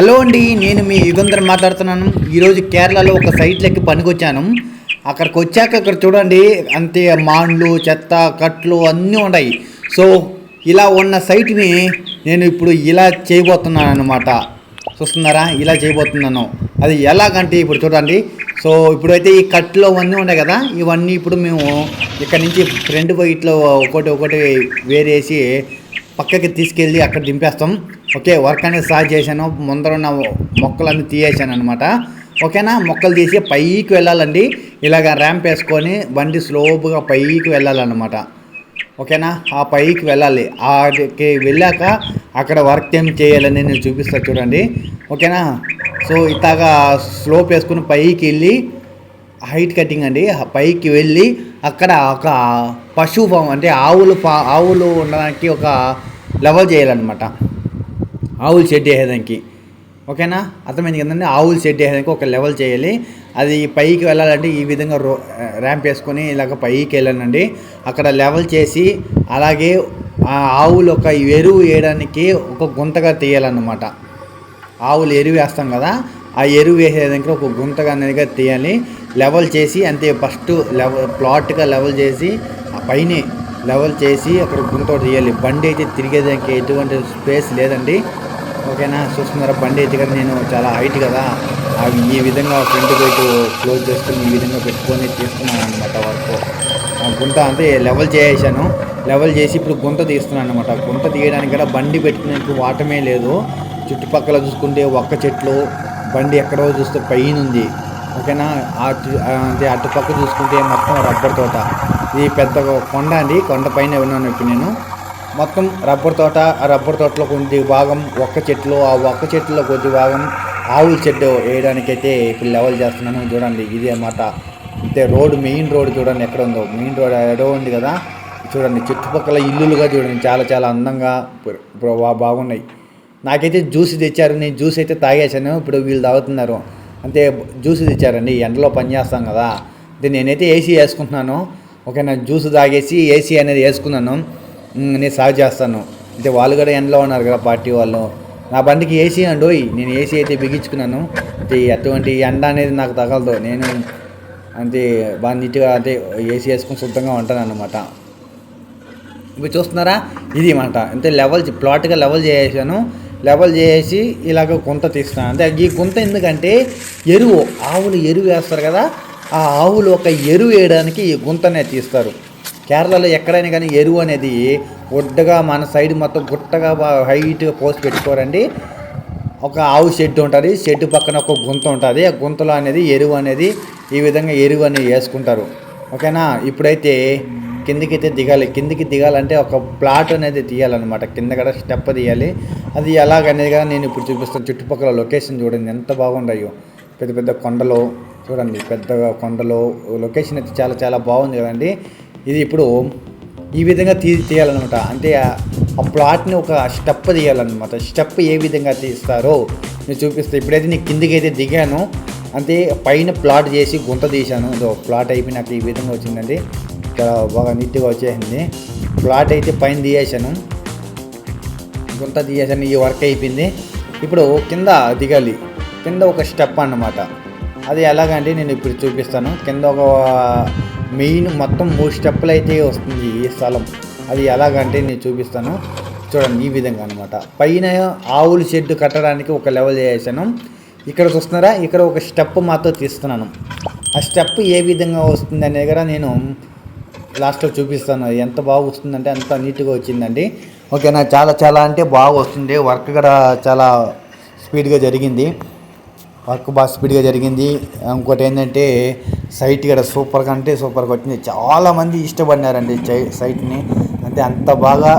Hello అండి నేను మీ యుగంధర్ మాట్లాడుతున్నాను. ఈరోజు కేరళలో ఒక సైట్లకి పనికొచ్చాను. అక్కడికి వచ్చాక అక్కడ చూడండి అంతే మాండ్లు చెత్త కట్లు అన్నీ ఉన్నాయి. సో ఇలా ఉన్న సైట్ని నేను ఇప్పుడు ఇలా చేయబోతున్నాను అనమాట చూస్తున్నారా? ఇలా చేయబోతున్నాను. అది ఎలాగంటే ఇప్పుడు చూడండి. సో ఇప్పుడైతే ఈ కట్లో అన్నీ ఉన్నాయి కదా ఇవన్నీ ఇప్పుడు మేము ఇక్కడ నుంచి ఫ్రంట్ వైట్లో ఒకటి ఒకటి వేరేసి పక్కకి తీసుకెళ్ళి అక్కడ దింపేస్తాం. ఓకే వర్క్ అనేది స్టార్ట్ చేశాను. ముందర ఉన్న మొక్కలన్నీ తీయేసాను అనమాట ఓకేనా? మొక్కలు తీసి పైకి వెళ్ళాలండి. ఇలాగ ర్యాంప్ వేసుకొని బండి స్లోగా పైకి వెళ్ళాలన్నమాట. ఓకేనా? ఆ పైకి వెళ్ళాలి. ఆడికి వెళ్ళాక అక్కడ వర్క్ ఏం చేయాలని నేను చూపిస్తా చూడండి. ఓకేనా? సో ఇలాగా స్లోప్ వేసుకుని పైకి వెళ్ళి హైట్ కటింగ్ అండి. ఆ పైకి వెళ్ళి అక్కడ ఒక పశువు ఫామ్ అంటే ఆవులు ఫా ఆవులు ఉండడానికి ఒక లెవెల్ చేయాలన్నమాట. ఆవులు షెడ్ వేసేదానికి. ఓకేనా? అర్థమైంది కదండి? ఆవులు షెడ్ వేసేదానికి ఒక లెవెల్ చేయాలి. అది పైకి వెళ్ళాలంటే ఈ విధంగా రో ర్యాంప్ వేసుకొని ఇలాగ పైకి వెళ్ళానండి. అక్కడ లెవెల్ చేసి అలాగే ఆ ఆవులు ఒక ఎరువు వేయడానికి ఒక గుంతగా తీయాలన్నమాట. ఆవులు ఎరువు వేస్తాం కదా ఆ ఎరువు వేసేదానికి ఒక గుంతగా అనేదిగా తీయాలి. లెవెల్ చేసి అంతే ఫస్ట్ లెవెల్ ప్లాట్గా లెవెల్ చేసి ఆ పైనే లెవెల్ చేసి అక్కడ గుంత తీయాలి. బండి అయితే తిరిగేదానికి ఎటువంటి స్పేస్ లేదండి. ఓకేనా? చూస్తున్నారా? బండి అయితే కదా నేను చాలా హైట్ కదా. అవి ఈ విధంగా ఫ్రంట్ వైపు క్లోజ్ చేసుకుని ఈ విధంగా పెట్టుకొని తీస్తున్నాను అనమాట వర్క్. గుంట గుంత అంటే లెవెల్ చేసేసాను. లెవెల్ చేసి ఇప్పుడు గుంత తీస్తున్నాను అనమాట గుంత తీయడానికి కూడా బండి పెట్టుకునేందుకు వాటమే లేదు. చుట్టుపక్కల చూసుకుంటే ఒక్క చెట్లు బండి ఎక్కడో చూస్తే పైన ఉంది ఓకేనా అటు అంటే అటుపక్క చూసుకుంటే మొత్తం రబ్బర్ తోట. ఇది పెద్ద కొండ అండి. కొండ పైన ఉన్నాను ఇప్పుడు నేను. మొత్తం రబ్బర్ తోట ఆ రబ్బర్ తోటలో కొద్ది భాగం ఒక్క చెట్లు ఆ ఒక్క చెట్టులో కొద్ది భాగం ఆవుల చెట్టు వేయడానికైతే ఇప్పుడు లెవెల్ చేస్తున్నాను. చూడండి ఇది అన్నమాట. అంటే రోడ్ మెయిన్ రోడ్ చూడండి ఎక్కడ ఉందో. మెయిన్ రోడ్ ఎడో ఉంది కదా. చూడండి చుట్టుపక్కల ఇల్లులుగా చూడండి. చాలా చాలా అందంగా బాగున్నాయి. నాకైతే జ్యూస్ తెచ్చారు. నేను జ్యూస్ అయితే తాగేసాను ఇప్పుడు వీళ్ళు తాగుతున్నారు. అంటే జ్యూస్ తెచ్చారండి. ఎండలో పని చేస్తాం కదా. అంటే నేనైతే ఏసీ వేసుకుంటున్నాను. ఓకే నా జ్యూస్ తాగేసి ఏసీ అనేది వేసుకున్నాను. నేను సాగు చేస్తాను. అంటే వాళ్ళు కూడా ఎండలో ఉన్నారు కదా పార్టీ వాళ్ళు. నా బండికి ఏసీ అండి నేను ఏసీ అయితే బిగించుకున్నాను. అంటే అటువంటి ఎండ అనేది నాకు తగలదు. నేను అంటే బాగా నీట్గా అంటే ఏసీ వేసుకుని శుద్ధంగా ఉంటాను అనమాట ఇప్పుడు చూస్తున్నారా? ఇది మాట. అంటే లెవెల్ ప్లాట్గా లెవెల్ చేసాను లెవెల్ చేసి ఇలాగ గుంత తీస్తాను అంటే ఈ గుంత ఎందుకంటే ఎరువు ఆవులు ఎరువు వేస్తారు కదా. ఆ ఆవులు ఒక ఎరువు వేయడానికి ఈ గుంతనే తీస్తారు. కేరళలో ఎక్కడైనా కానీ ఎరువు అనేది ఒడ్డగా మన సైడ్ మొత్తం గుట్టగా హైట్గా పోసి పెట్టుకోరండి. ఒక ఆవు షెడ్ ఉంటుంది షెడ్ పక్కన ఒక గుంత ఉంటుంది. ఆ గుంతలో అనేది ఎరువు అనేది ఈ విధంగా ఎరువు అనేది వేసుకుంటారు. ఓకేనా? ఇప్పుడైతే కిందికి అయితే దిగాలి. కిందికి దిగాలంటే ఒక ప్లాట్ అనేది తీయాలన్నమాట. కింద కూడా స్టెప్ తీయాలి. అది ఎలాగనేది కానీ నేను ఇప్పుడు చూపిస్తాను. చుట్టుపక్కల లొకేషన్ చూడండి. ఎంత బాగుండయో. పెద్ద పెద్ద కొండలు చూడండి. పెద్దగా కొండలు. లొకేషన్ అయితే చాలా చాలా బాగుంది కదండి. ఇది ఇప్పుడు ఈ విధంగా తీ తీయాలన్నమాట. అంటే ఆ- ప్లాట్ని ఒక స్టెప్ తీయాలన్నమాట. స్టెప్ ఏ విధంగా తీస్తారో నేను చూపిస్తే. ఇప్పుడైతే నేను కిందికి అయితే దిగాను. అంటే పైన ప్లాట్ చేసి గుంత తీశాను. ఇదో ప్లాట్ అయిపోయి నాకు ఈ విధంగా వచ్చిందండి. చాలా బాగా నీట్గా వచ్చేసింది. ప్లాట్ అయితే పైన తీయేసాను గుంత తీసేసాను ఈ వర్క్ అయిపోయింది. ఇప్పుడు కింద దిగాలి. కింద ఒక స్టెప్ అన్నమాట. అది ఎలాగంటే నేను ఇప్పుడు చూపిస్తాను. కింద ఒక మెయిన్ మొత్తం మూడు స్టెప్పులు అయితే వస్తుంది ఈ స్థలం. అది ఎలాగంటే నేను చూపిస్తాను. చూడండి ఈ విధంగా అనమాట పైన ఆవుల షెడ్ కట్టడానికి ఒక లెవెల్ చేసాను ఇక్కడ చూస్తున్నారా ఇక్కడ ఒక స్టెప్ మాతో తీస్తున్నాను. ఆ స్టెప్ ఏ విధంగా వస్తుంది అనే దగ్గర నేను లాస్ట్లో చూపిస్తాను. అది ఎంత బాగా వస్తుందంటే అంత నీట్గా వచ్చిందండి. ఓకేనా? చాలా చాలా అంటే బాగా వస్తుంది వర్క్ కూడా చాలా స్పీడ్గా జరిగింది. వర్క్ బాగా స్పీడ్గా జరిగింది. ఇంకోటి ఏంటంటే సైట్ కూడా సూపర్గా అంటే సూపర్గా వచ్చింది. చాలామంది ఇష్టపడినారండి సైట్ని అంటే అంత బాగా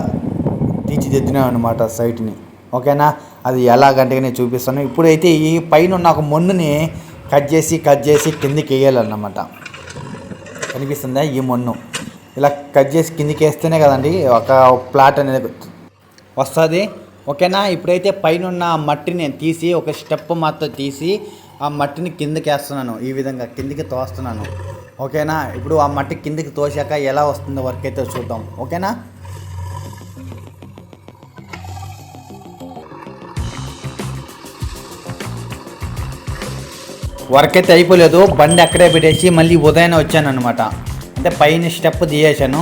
తీర్చిదిద్దినాం అనమాట సైట్ని ఓకేనా? అది ఎలాగంటే నేను చూపిస్తాను. ఇప్పుడైతే ఈ పైన ఉన్న ఒక మొన్నుని కట్ చేసి కట్ చేసి కిందికి వేయాలన్నమాట. కనిపిస్తుందా ఈ మొన్ను? ఇలా కట్ చేసి కిందికి వేస్తేనే కదండి ఒక ప్లాట్ అనేది వస్తుంది. ఓకేనా? ఇప్పుడైతే పైన ఉన్న మట్టిని నేను తీసి ఒక స్టెప్ మాత్రం తీసి ఆ మట్టిని కిందకి వేస్తున్నాను. ఈ విధంగా కిందికి తోస్తున్నాను. ఓకేనా? ఇప్పుడు ఆ మట్టి కిందికి తోసాక ఎలా వస్తుందో వర్క్ అయితే చూద్దాం. ఓకేనా? వర్క్ అయితే అయిపోలేదు. బండి అక్కడే పెట్టేసి మళ్ళీ ఉదయం వచ్చాను అనమాట అంటే పైన స్టెప్ తీయేసాను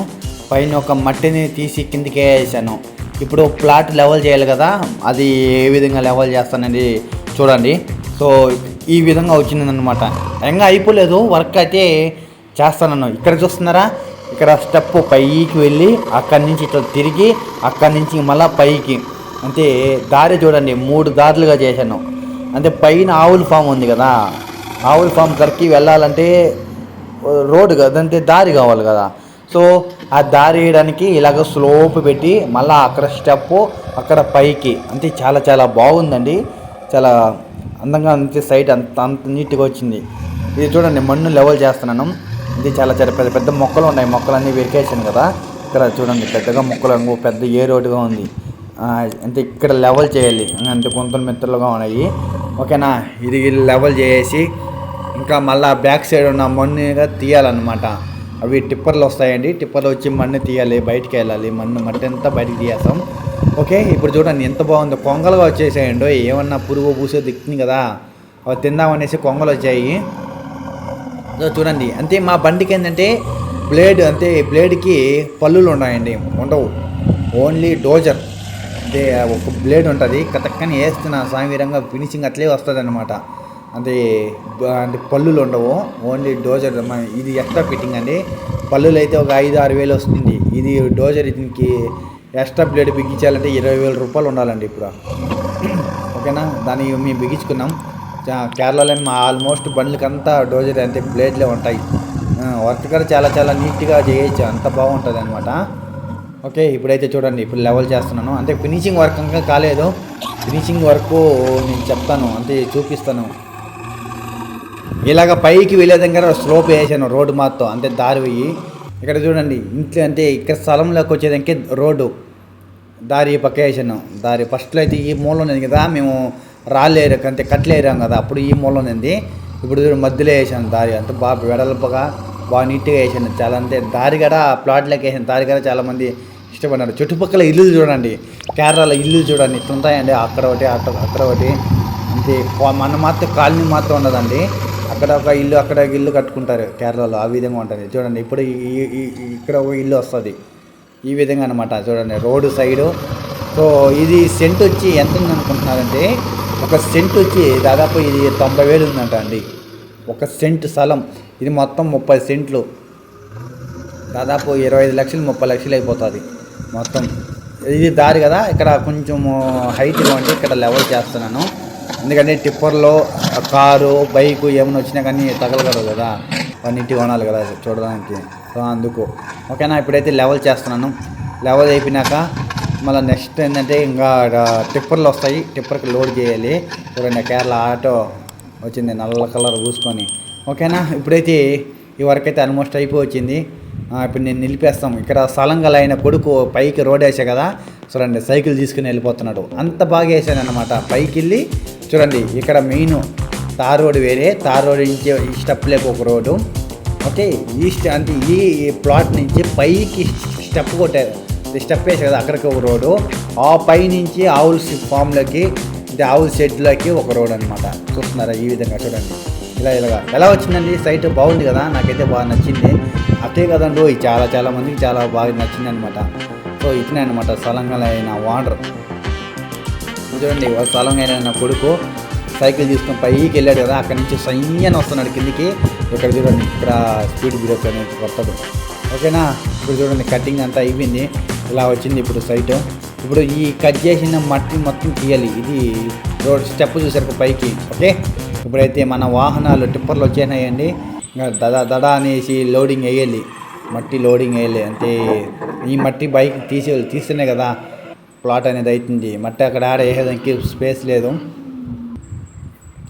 పైన ఒక మట్టిని తీసి కిందికి వేసాను ఇప్పుడు ప్లాట్ లెవెల్ చేయాలి కదా అది ఏ విధంగా లెవెల్ చేస్తానని చూడండి. సో ఈ విధంగా వచ్చిందనమాట ఇంకా అయిపోలేదు వర్క్ అయితే చేస్తాను ఇక్కడ చూస్తున్నారా? ఇక్కడ స్టెప్ పైకి వెళ్ళి అక్కడి నుంచి ఇట్లా తిరిగి అక్కడి నుంచి మళ్ళీ పైకి. అంటే దారి చూడండి మూడు దారులుగా చేశాను. అంటే పైన ఆవుల ఫామ్ ఉంది కదా ఆవుల ఫామ్ కరికి వెళ్ళాలంటే రోడ్డు కదా అంటే దారి కావాలి కదా. సో ఆ దారి వేయడానికి ఇలాగ స్లోప్ పెట్టి మళ్ళీ అక్కడ స్టెప్ అక్కడ పైకి. అంటే చాలా చాలా బాగుందండి. చాలా అందంగా అంతే సైట్ అంత అంత నీట్గా వచ్చింది. ఇది చూడండి మన్ను లెవెల్ చేస్తున్నాను. ఇది చాలా చాలా పెద్ద పెద్ద మొక్కలు ఉన్నాయి. మొక్కలన్నీ వెరికేసాను కదా. ఇక్కడ చూడండి పెద్దగా మొక్కలు పెద్ద ఏ రోడ్డుగా ఉంది. అంటే ఇక్కడ లెవెల్ చేయాలి. అంటే కొంత మిత్రులుగా ఉన్నాయి. ఓకేనా? ఇది లెవెల్ చేసి ఇంకా మళ్ళీ బ్యాక్ సైడ్ ఉన్న మన్నుగా తీయాలన్నమాట. అవి టిప్పర్లు వస్తాయండి. టిప్పర్లు వచ్చి మన్ను తీయాలి బయటికి వెళ్ళాలి. మన్ను మట్టి అంతా బయటికి తీయేస్తాం ఓకే ఇప్పుడు చూడండి ఎంత బాగుందో. కొంగలుగా వచ్చేసాయండి. ఏమన్నా పురుగు పూసే దిక్కింది కదా. అవి తిందామనేసి కొంగలు వచ్చాయి. చూడండి. అంతే మా బండికి ఏంటంటే బ్లేడ్ అంటే బ్లేడ్కి పళ్ళులు ఉన్నాయండి. ఉండవు. Only dozer. అంటే ఒక బ్లేడ్ ఉంటుంది. కతక్కని వేస్తున్న. సామీరంగా ఫినిషింగ్ అట్లే వస్తుంది అనమాట అంటే అంటే పళ్ళులు ఉండవు. ఓన్లీ డోజర్ ఇది ఎక్స్ట్రా ఫిట్టింగ్ అండి. పళ్ళులు అయితే ఒక ఐదు ఆరు వేలు వస్తుంది. ఇది డోజర్ దీనికి ఎక్స్ట్రా బ్లేడ్ బిగించాలంటే ఇరవై వేల రూపాయలు ఉండాలండి ఇప్పుడు. ఓకేనా? దాన్ని మేము బిగించుకున్నాం. కేరళలో మా ఆల్మోస్ట్ బండ్లకంతా డోజర్ అంటే బ్లేడ్లే ఉంటాయి. వర్క్ కూడా చాలా చాలా నీట్గా చేయొచ్చు. అంత బాగుంటుంది అనమాట ఓకే ఇప్పుడైతే చూడండి. ఇప్పుడు లెవెల్ చేస్తున్నాను. అంటే ఫినిషింగ్ వర్క్ ఇంకా కాలేదు. ఫినిషింగ్ వర్క్ నేను చెప్తాను. అంటే చూపిస్తాను. ఇలాగ పైకి వెళ్ళే దగ్గర స్లోప్ వేసాను రోడ్డు మాత్రం అంటే దారి పోయి ఇక్కడ చూడండి ఇంట్లో అంటే ఇక్కడ స్థలంలోకి వచ్చేదానికి రోడ్డు. దారి పక్క వేసాను. దారి ఫస్ట్లో అయితే ఈ మూల ఉంది కదా మేము రాళ్ళు ఏరాక అంటే కట్లు కదా అప్పుడు ఈ మూల ఉంది ఇప్పుడు చూడు మధ్యలో వేసాను దారి అంటే బాగా వెడల్పగా బాగా నీట్గా వేసాను. చాలా అంటే దారి కూడా ప్లాట్లోకి వేసాను. దారి కూడా చాలామంది ఇష్టపడినారు చుట్టుపక్కల ఇల్లులు చూడండి కేరళలో ఇల్లులు చూడండి ఇట్లుంటాయండి అక్కడ ఒకటి అక్కడ అక్కడ ఒకటి. అంతే మన మాత్రం కాలనీ మాత్రం ఉండదండి అక్కడ ఒక ఇల్లు అక్కడ ఒక ఇల్లు కట్టుకుంటారు కేరళలో. ఆ విధంగా ఉంటుంది. చూడండి ఇప్పుడు ఇక్కడ ఒక ఇల్లు వస్తుంది. ఈ విధంగా అనమాట చూడండి రోడ్డు సైడు. సో ఇది సెంట్ వచ్చి ఎంత ఉంది అనుకుంటున్నారంటే ఒక సెంట్ వచ్చి దాదాపు ఇది తొంభై వేలు ఉందంట అండి. ఒక సెంట్ స్థలం. ఇది మొత్తం ముప్పై సెంట్లు. దాదాపు ఇరవై ఐదు లక్షలు ముప్పై లక్షలు అయిపోతుంది మొత్తం. ఇది దారి కదా ఇక్కడ కొంచెం హైట్గా ఇవ్వండి ఇక్కడ లెవెల్ చేస్తున్నాను. ఎందుకంటే టిప్పర్లో కారు బైకు ఏమైనా వచ్చినా కానీ తగలగలదు కదా. అన్నింటి కొనాలి కదా చూడడానికి. సో అందుకు. ఓకేనా? ఇప్పుడైతే లెవెల్ చేస్తున్నాను. లెవెల్ అయిపోయినాక మళ్ళీ నెక్స్ట్ ఏంటంటే ఇంకా టిప్పర్లు వస్తాయి. టిప్పర్కి లోడ్ చేయాలి. చూడండి కేరళ ఆటో వచ్చింది నల్ల కలర్ పూసుకొని. ఓకేనా? ఇప్పుడైతే ఈ వర్క్ అయితే ఆల్మోస్ట్ అయిపోయి వచ్చింది. ఇప్పుడు నేను నిలిపేస్తాం. ఇక్కడ స్థలం గల ఆయన కొడుకు పైకి రోడ్ వేసా కదా. చూడండి సైకిల్ తీసుకుని వెళ్ళిపోతున్నాడు. అంత బాగా వేసాను అనమాట పైకి వెళ్ళి చూడండి ఇక్కడ మెయిన్ తార్ రోడ్ వేరే. తార్ రోడ్ నుంచి ఈ స్టెప్ లేక ఒక రోడ్డు. ఓకే ఈ అంటే ఈ ప్లాట్ నుంచి పైకి స్టెప్ కొట్టారు. స్టెప్ వేసారు కదా అక్కడికి ఒక రోడ్డు. ఆ పై నుంచి ఆవుల ఫామ్లోకి అంటే ఆవుల షెడ్లోకి ఒక రోడ్ అనమాట చూస్తున్నారా ఈ విధంగా చూడండి. ఇలా ఇలాగా. ఎలా వచ్చిందండి? సైట్ బాగుంది కదా? నాకైతే బాగా నచ్చింది. అదే కదండి ఇది చాలా చాలా మందికి చాలా బాగా నచ్చింది అనమాట సో ఇతనే అనమాట స్థలంగా అయిన వాటర్. చూడండి వాళ్ళ అయిన కొడుకు సైకిల్ తీసుకొని పైకి వెళ్ళాడు కదా అక్కడి నుంచి సయ్యని వస్తున్నాడు కిందికి. ఇక్కడ చూడండి ఇక్కడ స్పీడ్ బ్రేక్ అనేది కొత్తది ఓకేనా? ఇప్పుడు చూడండి కటింగ్ అంతా అయిపోయింది. ఇలా వచ్చింది ఇప్పుడు సైట్. ఇప్పుడు ఈ కట్ చేసిన మట్టి మొత్తం తీయాలి. ఇది రోడ్ స్టెప్ చూసారు పైకి. ఓకే? ఇప్పుడైతే మన వాహనాలు టిప్పర్లు వచ్చేసినాయండి. దడ దడ అనేసి లోడింగ్ వేయాలి. మట్టి లోడింగ్ వేయాలి. అంటే ఈ మట్టి బైక్ తీసి తీస్తేనే కదా ప్లాట్ అనేది అవుతుంది మట్టి అక్కడ ఆడ వేసేదానికి స్పేస్ లేదు.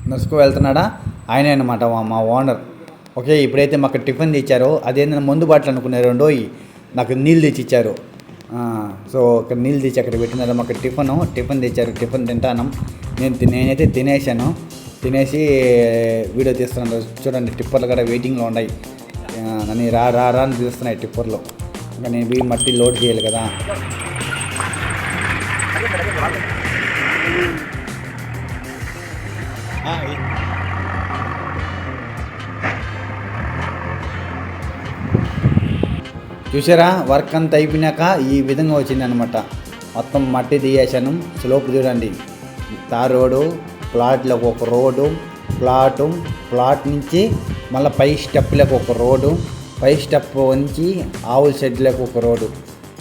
నడుచుకు వెళ్తున్నాడా? ఆయనే అనమాట మా- మా ఓనర్. ఓకే ఇప్పుడైతే మాకు టిఫిన్ తెచ్చారు. అదేంటంటే మందు బాటలు అనుకునే రెండో నాకు నీళ్ళు తెచ్చి ఇచ్చారు సో ఇక్కడ నీళ్ళు తెచ్చి అక్కడ పెట్టినారు. మాకు టిఫిన్ టిఫిన్ తెచ్చారు. టిఫిన్ తింటాను. నేను నేనైతే తినేసాను తినేసి వీడియో తీస్తున్నాను. చూడండి టిప్పర్లు కూడా వెయిటింగ్లో ఉన్నాయి. నన్ను రా రా రా అని పిలుస్తున్నాయి టిప్పర్లు. ఇంకా నేను మట్టి లోడ్ చేయాలి కదా. చూసారా? వర్క్ అంతా అయిపోయినాక ఈ విధంగా వచ్చిందనమాట మొత్తం మట్టి తీయేశాను స్లోప్ చూడండి. తార్ రోడ్డు ప్లాట్లకు ఒక రోడ్డు ప్లాటు ప్లాట్ నుంచి మళ్ళీ పై స్టెప్లకు ఒక రోడ్డు. పై స్టెప్ వంచి ఆవుల షెడ్లకు ఒక రోడ్డు.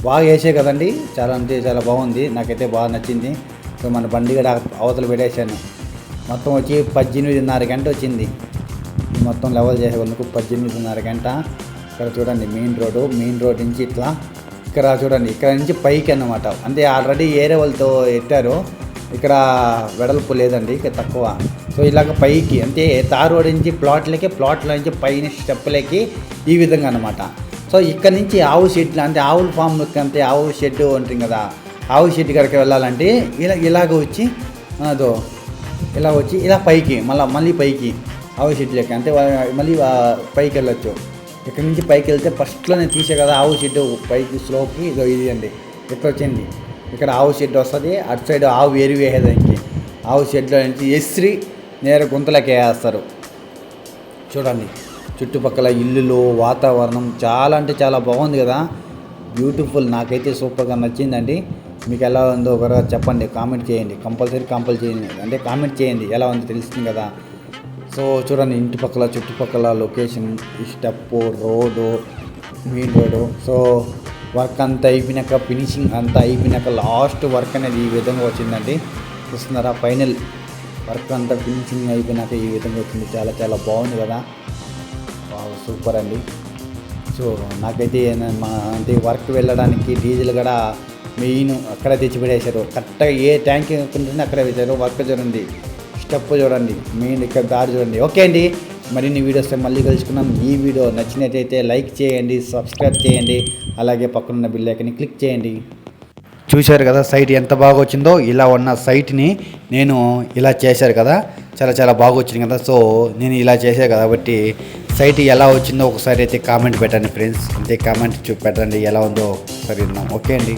బాగా వేసే కదండి? చాలా అంటే చాలా బాగుంది. నాకైతే బాగా నచ్చింది. సో మన బండి కూడా అవతల పెట్టేశాను. మొత్తం వచ్చి పద్దెనిమిదిన్నర గంట వచ్చింది. మొత్తం లెవెల్ చేసే వాళ్ళకు పద్దెనిమిదిన్నర గంట. ఇక్కడ చూడండి మెయిన్ రోడ్డు. మెయిన్ రోడ్ నుంచి ఇట్లా ఇక్కడ చూడండి ఇక్కడ నుంచి పైకి అన్నమాట. అంటే ఆల్రెడీ ఏరే వాళ్ళతో ఎట్టారు ఇక్కడ వెడల్పు లేదండి ఇక్కడ తక్కువ. సో ఇలాగ పైకి అంటే తార్ నుంచి ప్లాట్లకి ప్లాట్ల నుంచి పైన స్టెప్లకి ఈ విధంగా అనమాట సో ఇక్కడ నుంచి ఆవు షెడ్లు అంటే ఆవుల ఫామ్కి అంటే ఆవు షెడ్ ఉంటుంది కదా. ఆవు షెడ్ కాడికి వెళ్ళాలంటే ఇలా ఇలాగ వచ్చి అదో ఇలా వచ్చి ఇలా పైకి మళ్ళీ మళ్ళీ పైకి ఆవు షెడ్లోకి అంటే మళ్ళీ పైకి వెళ్ళొచ్చు. ఇక్కడ నుంచి పైకి వెళ్తే ఫస్ట్లోనే తీసే కదా ఆవు షెడ్ పైకి స్లోకి ఇదో ఇది అండి ఇట్లా వచ్చింది? ఇక్కడ ఆవు షెడ్ వస్తుంది. అటు సైడ్ ఆవు ఎరి వేసేదానికి ఆవు షెడ్లో నుంచి ఎస్రి నేర గుంతలకి వేస్తారు. చూడండి చుట్టుపక్కల ఇల్లులు వాతావరణం చాలా అంటే చాలా బాగుంది కదా. బ్యూటిఫుల్ నాకైతే సూపర్గా నచ్చిందండి. మీకు ఎలా ఉందో ఒకరు చెప్పండి కామెంట్ చేయండి. కంపల్సరీ కంపల్ చేయండి. అంటే కామెంట్ చేయండి ఎలా ఉందో తెలుస్తుంది కదా. సో చూడండి ఇంటి పక్కల చుట్టుపక్కల location step road main road. So work అంతా అయిపోయినాక ఫినిషింగ్ అంతా అయిపోయినాక లాస్ట్ వర్క్ అనేది ఈ విధంగా వచ్చిందండి. చూస్తున్నారా? ఫైనల్ వర్క్ అంతా ఫినిషింగ్ అయిపోయినాక ఈ విధంగా వచ్చింది. చాలా చాలా బాగుంది కదా? సూపర్ అండి. సో నాకైతే మా అంటే వర్క్ వెళ్ళడానికి డీజిల్ కూడా మెయిన్ అక్కడ తెచ్చిపెట్టేశారు. కరెక్ట్గా ఏ ట్యాంక్ ఉంటుంది అక్కడ వేశారు వర్క్ చూడండి. స్టెప్ చూడండి. మెయిన్ ఇక్కడ దారి చూడండి. ఓకే అండి. మరిన్ని వీడియోస్ మళ్ళీ కలుసుకున్నాం ఈ వీడియో నచ్చినట్టయితే లైక్ చేయండి సబ్స్క్రైబ్ చేయండి అలాగే పక్కనున్న బిల్ ఐకన్ని క్లిక్ చేయండి. చూశారు కదా సైట్ ఎంత బాగా వచ్చిందో ఇలా ఉన్న సైట్ని నేను ఇలా చేశారు కదా? చాలా చాలా బాగా వచ్చింది కదా? సో నేను ఇలా చేశాను కాబట్టి సైట్ ఎలా వచ్చిందో ఒకసారి అయితే కామెంట్ పెట్టండి ఫ్రెండ్స్. అంతే కామెంట్ చూ పెట్టండి ఎలా ఉందో ఒకసారి ఓకే అండి.